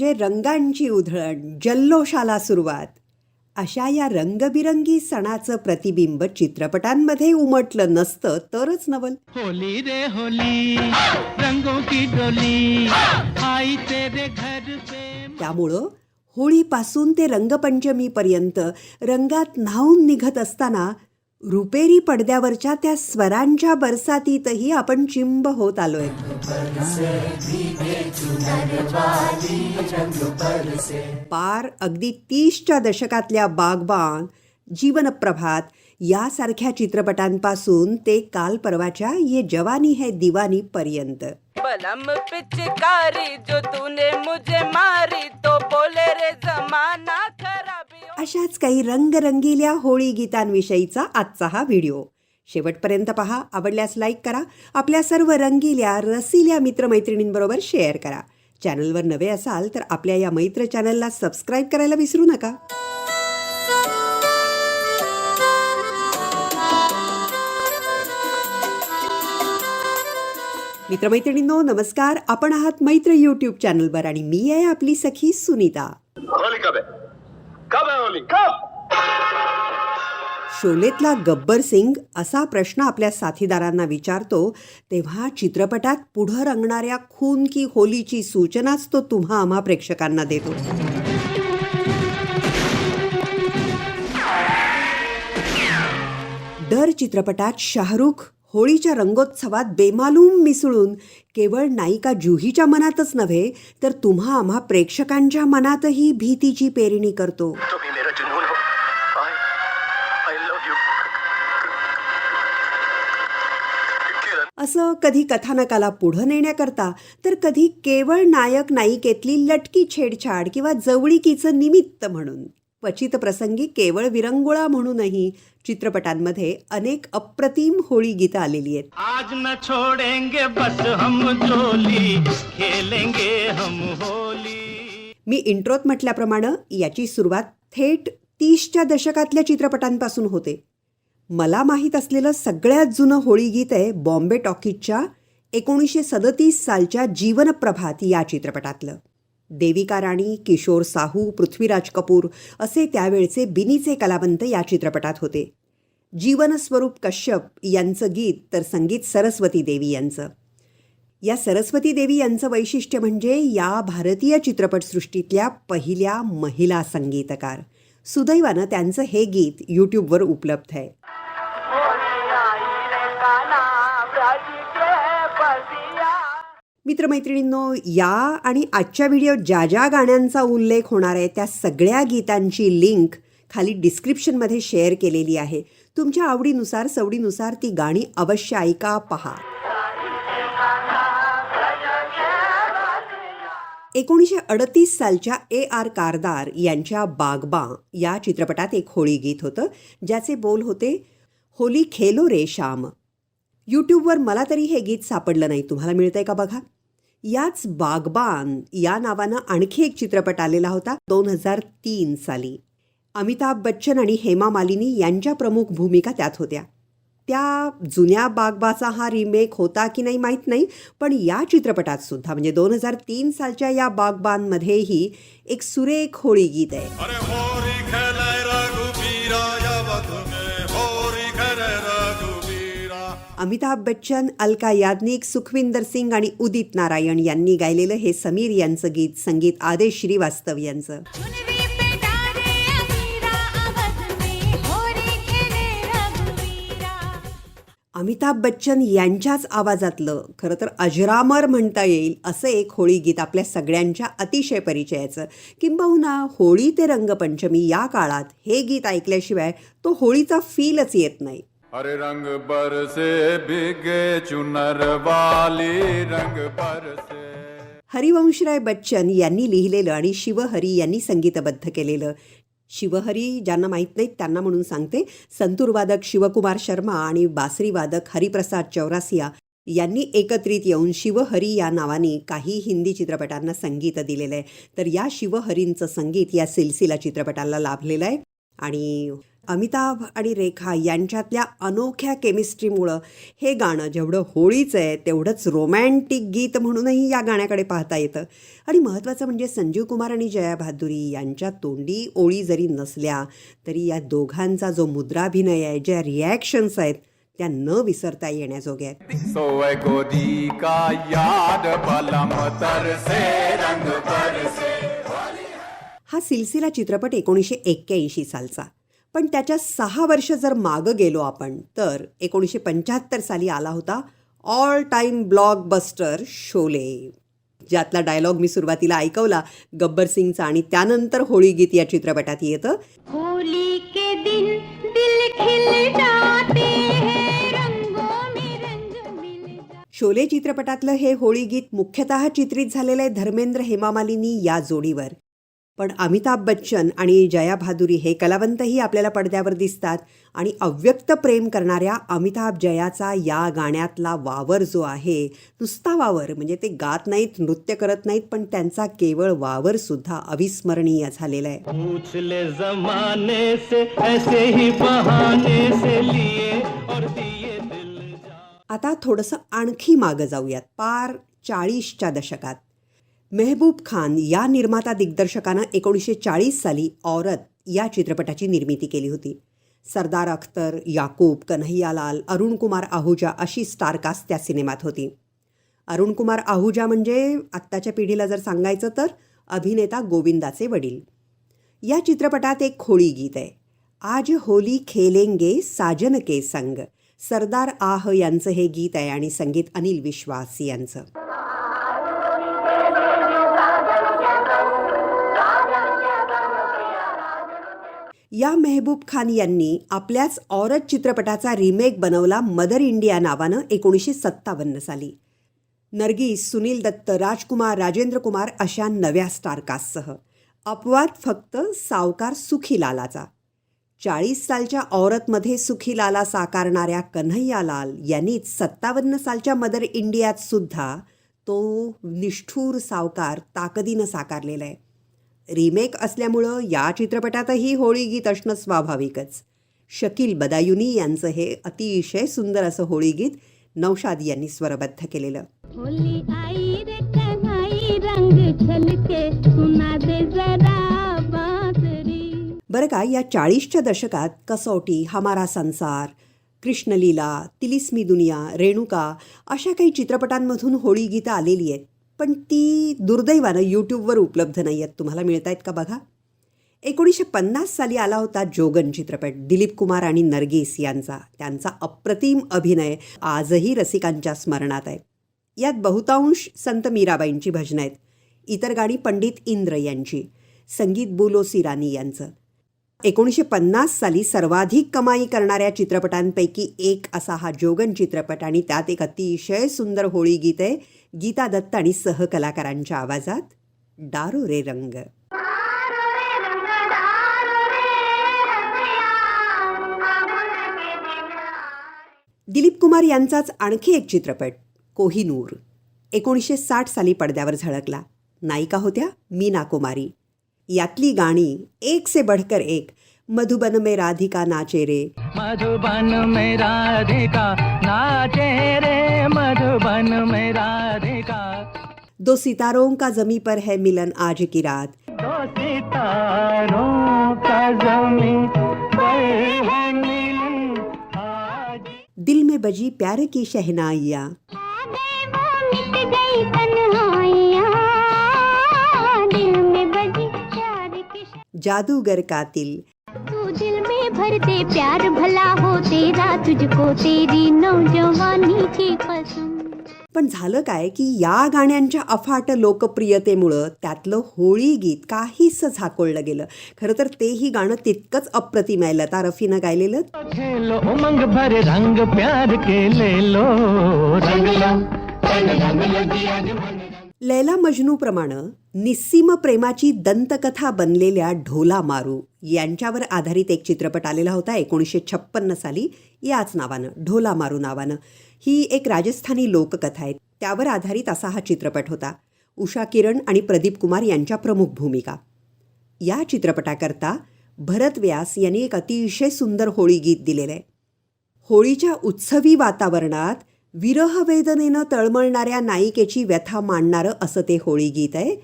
म्हणजे रंगांची उधळण जल्लोषाला सुरुवात. अशा या रंगबिरंगी सणाचं प्रतिबिंब चित्रपटांमध्ये उमटलं नसतं तरच नवल. होली रे होली रंगों की डोली आई तेरे घर पे त्यामुळं होळीपासून ते रंगपंचमीपर्यंत रंगात न्हावून निघत असताना रुपेरी पडद्यावरच्या त्या स्वरांच्या बरसातीतही आपण चिंब होत आलोय. पार अगदी तीसच्या दशकातल्या बागबान जीवनप्रभात यासारख्या चित्रपटांपासून ते काल परवाच्या ये जवानी है दिवानी पर्यंत. बलम पिचकारी जो तूने मुझे मारी तो बोले रे जमाना खरा अशाच काही रंगरंगील्या होळी गीतांविषयीचा आजचा हा व्हिडिओ. शेवटपर्यंत पहा आवडल्यास लाईक करा आपल्या सर्व रंगील्या रसिल्या मित्रमैत्रिणींबरोबर शेअर करा. चॅनलवर नवे असाल तर आपल्या या मैत्र चॅनलला सबस्क्राईब करायला विसरू नका. मित्रमैत्रिणींनो नमस्कार. आपण आहात मैत्र यूट्यूब चॅनलवर आणि मी आहे आपली सखी सुनीता. कब है होली? कब? शोलेतला गब्बर सिंग असा प्रश्न आपल्या साथीदारांना विचारतो तेव्हा चित्रपटात पुढं रंगणाऱ्या खून की होलीची सूचनाच तो तुम्हा आम्हा प्रेक्षकांना देतो. दर चित्रपटात शाहरुख होळीच्या रंगोत्सवात बेमालूम मिसळून केवळ नायिका जुहीच्या मनातच नव्हे तर तुम्हा आम्हा प्रेक्षकांच्या मनातही भीतीची पेरणी करतो. ही. असं कधी कथानकाला पुढं नेण्याकरता तर कधी केवळ नायक नायिकेतली लटकी छेडछाड किंवा जवळिकीचं निमित्त म्हणून. क्वचित प्रसंगी केवळ विरंगुळा म्हणूनही चित्रपटांमध्ये अनेक अप्रतिम होळी गीतं आलेली आहेत. आज न छोड़ेंगे बस हम जोली खेलेंगे हम होली. मी इंट्रोत म्हटल्याप्रमाणे याची सुरुवात थेट तीसच्या दशकातल्या चित्रपटांपासून होते. मला माहीत असलेलं सगळ्यात जुनं होळी गीत आहे बॉम्बे टॉकीजच्या एकोणीसशे सदतीस सालच्या जीवनप्रभात या चित्रपटातलं. देविका राणी किशोर साहू पृथ्वीराज कपूर असे त्यावेळचे बिनीचे कलावंत या चित्रपटात होते. जीवनस्वरूप कश्यप यांचं गीत तर संगीत सरस्वती देवी यांचं. या सरस्वती देवी यांचं वैशिष्ट्य म्हणजे या भारतीय चित्रपटसृष्टीतल्या पहिल्या महिला संगीतकार. सुदैवानं त्यांचं हे गीत यूट्यूबवर उपलब्ध आहे. मित्रमैत्रिणींनो या आणि आजच्या व्हिडिओत ज्या ज्या गाण्यांचा उल्लेख होणार आहे त्या सगळ्या गीतांची लिंक खाली डिस्क्रिप्शनमध्ये शेअर केलेली आहे. तुमच्या आवडीनुसार सवडीनुसार ती गाणी अवश्य ऐका पहा. एकोणीसशे अडतीस सालच्या ए आर कारदार यांच्या बागबा या चित्रपटात एक होळी गीत होतं ज्याचे बोल होते होली खेलो रे श्याम यूट्यूबवर मला तरी हे गीत सापडलं नाही. तुम्हाला मिळतंय का बघा? याच बागबान या नावानं आणखी एक चित्रपट आलेला होता दोन हजार तीन साली. अमिताभ बच्चन आणि हेमा मालिनी यांच्या प्रमुख भूमिका त्यात होत्या. त्या जुन्या बागबाचा हा रिमेक होता की नाही माहीत नाही पण या चित्रपटात सुद्धा म्हणजे दोन हजार तीन सालच्या या बागबानमध्येही एक सुरेख होळी गीत आहे. अमिताभ बच्चन अलका याज्ञिक सुखविंदर सिंग आणि उदित नारायण यांनी गायलेलं हे समीर यांचं गीत संगीत आदेश श्रीवास्तव यांचं. अमिताभ बच्चन यांच्याच आवाजातलं खरं तर अजरामर म्हणता येईल असं एक होळी गीत आपल्या सगळ्यांच्या अतिशय परिचयाचं. किंबहुना होळी ते रंगपंचमी या काळात हे गीत ऐकल्याशिवाय तो होळीचा फीलच येत नाही. अरे रंग बरसे भीगे चुनर वाली रंग बरसे हरिवंशराय बच्चन यांनी लिहिलेलं आणि शिवहरी यांनी संगीतबद्ध केलेलं. शिवहरी ज्यांना माहीत नाहीत त्यांना म्हणून सांगते संतूरवादक शिवकुमार शर्मा आणि बासरीवादक हरिप्रसाद चौरासिया यांनी एकत्रित येऊन शिवहरी या नावाने काही हिंदी चित्रपटांना संगीत दिलेलं आहे. तर या शिवहरींचं संगीत या सिलसिला चित्रपटाला लाभलेलं आहे. आणि अमिताभ आणि रेखा यांच्यातल्या अनोख्या केमिस्ट्रीमुळं हे गाणं जेवढं होळीचं आहे तेवढंच रोमॅन्टिक गीत म्हणूनही या गाण्याकडे पाहता येतं. आणि महत्त्वाचं म्हणजे संजीव कुमार आणि जया भादुरी यांच्या तोंडी ओळी जरी नसल्या तरी या दोघांचा जो मुद्राभिनय आहे ज्या रिॲक्शन्स आहेत त्या न विसरता येण्याजोग्या आहेत. हा सिलसिला चित्रपट एकोणीसशे एक्क्याऐंशी सालचा. पण त्याच्या सहा वर्ष जर मागं गेलो आपण तर एकोणीसशे पंच्याहत्तर साली आला होता ऑल टाईम ब्लॉकबस्टर शोले. ज्यातला डायलॉग मी सुरुवातीला ऐकवला गब्बर सिंगचा आणि त्यानंतर होळी गीत या चित्रपटात येतं. होली के दिन दिल खिल जाते हैं रंगों में रंग मिल जाते शोले चित्रपटातलं हे होळी गीत मुख्यतः चित्रित झालेलं आहे धर्मेंद्र हेमामालिनी या जोडीवर. पण अमिताभ बच्चन आणि जया भादुरी हे कलावंतही आपल्याला पडद्यावर दिसतात आणि अव्यक्त प्रेम करणाऱ्या अमिताभ जयाचा या गाण्यातला वावर जो आहे नुसता वावर म्हणजे ते गात नाहीत नृत्य करत नाहीत पण त्यांचा केवळ वावर सुद्धा अविस्मरणीय झालेला आहे. आता थोडंसं आणखी मागं जाऊयात पार चाळीसच्या दशकात. मेहबूब खान या निर्माता दिग्दर्शकानं एकोणीसशे चाळीस साली औरत या चित्रपटाची निर्मिती केली होती. सरदार अख्तर याकूब कन्हैयालाल अरुण कुमार आहुजा अशी स्टारकास्ट त्या सिनेमात होती. अरुण कुमार आहुजा म्हणजे आत्ताच्या पिढीला जर सांगायचं तर अभिनेता गोविंदाचे वडील. या चित्रपटात एक खोळी गीत आहे. आज होली खेलेंगे साजन के संग. सरदार आह यांचं हे गीत आहे आणि संगीत अनिल विश्वास यांचं. या मेहबूब खान यांनी आपल्याच औरत चित्रपटाचा रिमेक बनवला मदर इंडिया नावानं एकोणीसशे सत्तावन्न साली. नर्गिस सुनील दत्त राजकुमार राजेंद्र कुमार अशा नव्या स्टारकास्टसह अपवाद फक्त सावकार सुखीलालाचा चाळीस सालच्या औरतमध्ये सुखीलाला साकारणाऱ्या कन्हैयालाल यांनीच सत्तावन्न सालच्या मदर इंडियात सुद्धा तो निष्ठूर सावकार ताकदीनं साकारलेला आहे. रिमेक असल्यामुळं या चित्रपटातही होळी गीत असणं स्वाभाविकच. शकील बदायुनी यांचं हे अतिशय सुंदर असं होळी गीत नौशाद यांनी स्वरबद्ध केलेलं. होली आई रे कन्हई रंग छलके सुना दे जरा बांसुरी बरं का या चाळीसच्या दशकात कसौटी हमारा संसार कृष्णलीला तिलिस्मी दुनिया रेणुका अशा काही चित्रपटांमधून होळी गीतं आलेली आहेत. पण ती दुर्दैवानं यूट्यूबवर उपलब्ध नाही आहेत तुम्हाला मिळत आहेत का बघा? एकोणीसशे पन्नास साली आला होता जोगन चित्रपट दिलीप कुमार आणि नरगिस यांचा. त्यांचा अप्रतिम अभिनय आजही रसिकांच्या स्मरणात आहे. यात बहुतांश संत मीराबाईंची भजनं आहेत. इतर गाणी पंडित इंद्र यांची संगीत बोलोसी सिरानी यांचं. एकोणीसशे पन्नास साली सर्वाधिक कमाई करणाऱ्या चित्रपटांपैकी एक असा हा जोगन चित्रपट आणि त्यात एक अतिशय सुंदर होळी गीत आहे. गीता दत्त आणि सहकलाकारांच्या आवाजात डारो रे रंग. दिलीप कुमार यांचाच आणखी एक चित्रपट कोहिनूर एकोणीसशे साठ साली पडद्यावर झळकला. नायिका होत्या मीना कुमारी. यातली गाणी एक से बढ़कर एक मधुबन में राधिका नाचे रे। मधुबन में राधिका नाचे रे मधुबन में राधिका। दो सितारों का जमी पर है मिलन आज की रात। दो सितारों का ज़मीन पर है मिलन आज। दिल में बजी प्यार की शहनाइया। आ गए वो मिट गई तन्हाइयाँ। दिल में बजी प्यार की श- जादूगर कातिल तू दिल में भर दे प्यार भला हो तेरा तुझको तेरी नौजवानी की पसंद। पण झालं काय की या गाण्यांच्या अफाट लोकप्रियतेमुळं त्यातलं होळी गीत काहीसं झाकोळलं गेलं. खरं तर तेही गाणं तितकंच अप्रतिम आहे लता रफीनं गायलेलं. उमंग भरे रंग प्यार के ले लो. रंग लैला मजनूप्रमाणे निस्सीम प्रेमाची दंतकथा बनलेल्या ढोला मारू यांच्यावर आधारित एक चित्रपट आलेला होता एकोणीसशे छप्पन्न साली. याच नावानं ढोला मारू नावानं. ही एक राजस्थानी लोककथा आहे. त्यावर आधारित असा हा चित्रपट होता. उषा किरण आणि प्रदीप कुमार यांच्या प्रमुख भूमिका. या चित्रपटाकरता भरत व्यास यांनी एक अतिशय सुंदर होळी गीत दिलेलं आहे. होळीच्या उत्सवी वातावरणात विरहवेदनेनं तळमळणाऱ्या नायिकेची व्यथा मांडणारं असं ते होळी गीत आहे.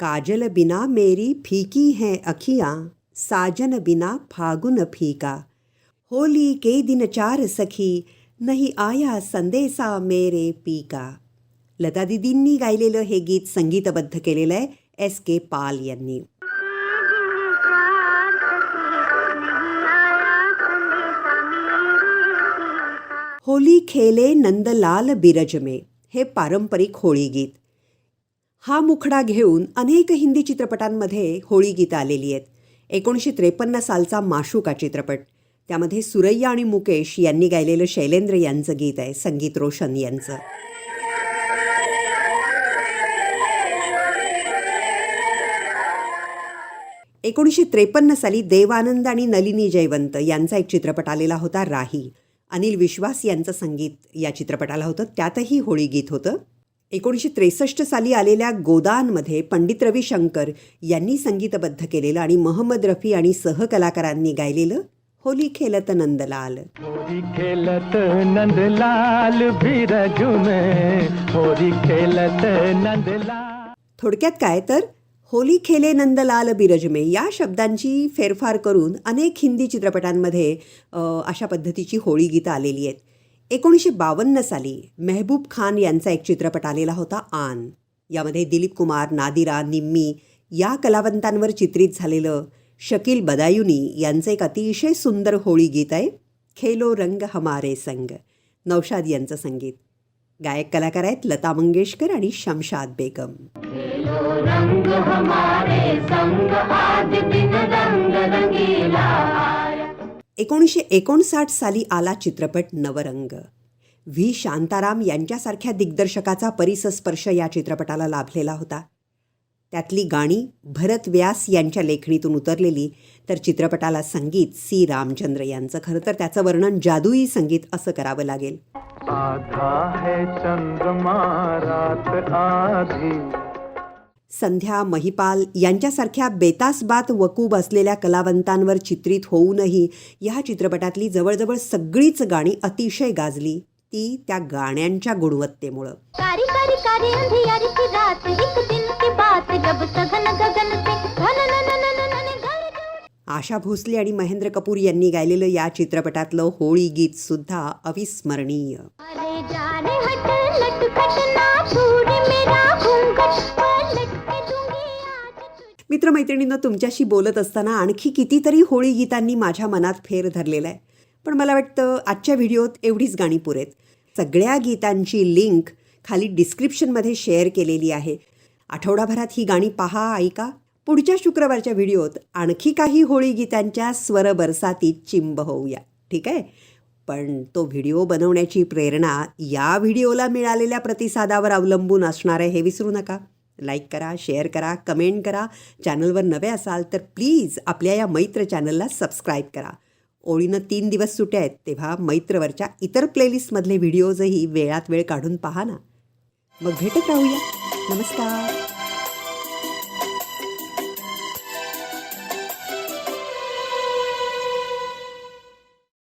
काजल बिना मेरी फीकी है अखियाँ साजन बिना फागुन फीका. होली के दिन चार सखी नहीं आया संदेसा मेरे पीका. लता दिदींनी गायलेलं हे गीत संगीतबद्ध केलेलं आहे. एस के पाल यांनी. होली खेले नंदलाल बिरजमे हे पारंपरिक होळी गीत. हा मुखडा घेऊन अनेक हिंदी चित्रपटांमध्ये होळी गीतं आलेली आहेत. एकोणीसशे त्रेपन्न सालचा माशुका चित्रपट त्यामध्ये सुरैया आणि मुकेश यांनी गायलेलं शैलेंद्र यांचं गीत आहे संगीत रोशन यांचं. एकोणीसशे त्रेपन्न साली देवानंद आणि नलिनी जयवंत यांचा एक चित्रपट आलेला होता राही. अनिल विश्वास यांचं संगीत या चित्रपटाला होतं. त्यातही होळी गीत होतं. एकोणीसशे त्रेसष्ट साली आलेल्या गोदानमध्ये पंडित रविशंकर यांनी संगीतबद्ध केलेलं आणि मोहम्मद रफी आणि सहकलाकारांनी गायलेलं होली खेलत नंदलाल. होरी खेलत नंदलाल होरी खेलत नंदलाल. थोडक्यात काय तर होली खेले नंदलाल बिरजमे या शब्दांची फेरफार करून अनेक हिंदी चित्रपटांमध्ये अशा पद्धतीची होळी गीतं आलेली आहेत. एकोणीसशे बावन्न साली मेहबूब खान यांचा एक चित्रपट आलेला होता आन. यामध्ये दिलीप कुमार नादिरा निम्मी या कलावंतांवर चित्रित झालेलं शकील बदायुनी यांचं एक अतिशय सुंदर होळी गीत आहे खेलो रंग हमारे संग नौशाद यांचं संगीत. गायक कलाकार आहेत लता मंगेशकर आणि शमशाद बेगम. एकोणीसशे एकोणसाठ साली आला चित्रपट नवरंग. व्ही. शांताराम यांच्यासारख्या दिग्दर्शकाचा परिसस्पर्श या चित्रपटाला लाभलेला होता. त्यातली गाणी भरत व्यास यांच्या लेखणीतून उतरलेली तर चित्रपटाला संगीत सी. रामचंद्र यांचं. खरं तर त्याचं वर्णन जादुई संगीत असं करावं लागेल. आधा है चंद्रमा रात आधी. संध्या महिपाल यांच्यासारख्या बेतासबात वकूब असलेल्या कलावंतांवर चित्रित होऊनही या चित्रपटातली जवळजवळ सगळीच गाणी अतिशय गाजली. ती त्या गाण्यांच्या गुणवत्तेमुळं. आशा भोसले आणि महेंद्र कपूर यांनी गायलेलं या चित्रपटातलं होळी गीत सुद्धा अविस्मरणीय. मित्रमैत्रिणींनो तुमच्याशी बोलत असताना आणखी कितीतरी होळी गीतांनी माझ्या मनात फेर धरलेला आहे पण मला वाटतं आजच्या व्हिडिओत एवढीच गाणी पुरेत. सगळ्या गीतांची लिंक खाली डिस्क्रिप्शनमध्ये शेअर केलेली आहे. आठवडाभरात ही गाणी पहा ऐका. पुढच्या शुक्रवारच्या व्हिडिओत आणखी काही होळी गीतांच्या स्वर बरसातीत चिंब होऊया. ठीक आहे? पण तो व्हिडिओ बनवण्याची प्रेरणा या व्हिडिओला मिळालेल्या प्रतिसादावर अवलंबून असणार आहे हे विसरू नका. लाईक करा शेअर करा कमेंट करा. चॅनलवर नवे असाल तर प्लीज आपल्या या मैत्र चॅनलला सबस्क्राईब करा. ओळीनं तीन दिवस सुट्या आहेत तेव्हा मैत्रवरच्या इतर प्लेलिस्टमधले व्हिडिओजही वेळात वेळ काढून पहा ना. मग भेटत राहूया. नमस्कार.